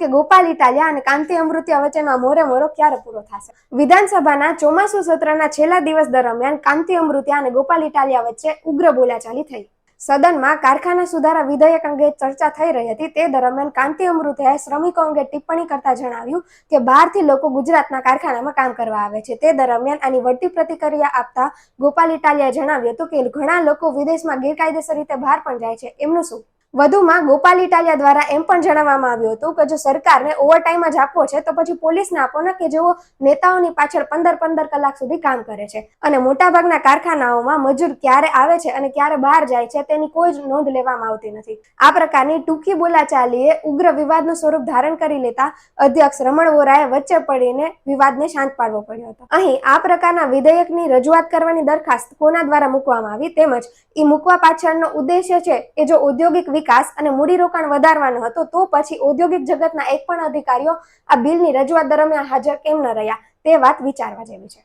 કે ગોપાલ ઇટાલિયા અને કાંતિ અમૃતિયા વચ્ચેનો મોરે મોરો ક્યારે પૂરો થશે? વિધાનસભાના ચોમાસુ સત્રના છેલ્લા દિવસ દરમિયાન કાંતિ અમૃતિયા અને ગોપાલ ઇટાલિયા વચ્ચે ઉગ્ર બોલાચાલી થઈ. સદનમાં કારખાના સુધારા વિધેયક અંગે ચર્ચા થઈ રહી હતી. તે દરમિયાન કાંતિ અમૃતિયાએ શ્રમિકો અંગે ટિપ્પણી કરતા જણાવ્યું કે બહારથી લોકો ગુજરાતના કારખાનામાં કામ કરવા આવે છે. તે દરમિયાન આની વળતી પ્રતિક્રિયા આપતા ગોપાલ ઇટાલિયાએ જણાવ્યું હતું કે ઘણા લોકો વિદેશમાં ગેરકાયદેસર રીતે બહાર પણ જાય છે. એમનું શું વધુમાં ગોપાલ ઇટાલિયા દ્વારા એમ પણ જણાવવામાં આવ્યું હતું કે જો સરકારને ઓવરટાઈમ જ આપવો છે, તો પછી પોલીસને આપો, ને કે જેઓ નેતાઓની પાછળ પંદર પંદર કલાક સુધી કામ કરે છે. અને મોટાભાગના કારખાનાઓમાં મજૂર ક્યારે આવે છે અને ક્યારે બહાર જાય છે, તેની કોઈ જ નોંધ લેવામાં આવતી નથી. આ પ્રકારની ટૂંકી બોલાચાલીએ ઉગ્ર વિવાદનું સ્વરૂપ ધારણ કરી લેતા અધ્યક્ષ રમણ વોરાએ વચ્ચે પડીને વિવાદને શાંત પાડવો પડ્યો હતો. અહીં આ પ્રકારના વિધેયકની રજૂઆત કરવાની દરખાસ્ત કોના દ્વારા મૂકવામાં આવી તેમજ એ મૂકવા પાછળનો ઉદ્દેશ્ય છે એ જો ઔદ્યોગિક વિકાસ અને મૂડીરોકાણ વધારવાનો હતો, તો પછી ઔદ્યોગિક જગતના એક પણ અધિકારીઓ આ બિલની રજૂઆત દરમિયાન હાજર કેમ ન રહ્યા તે વાત વિચારવા જેવી છે.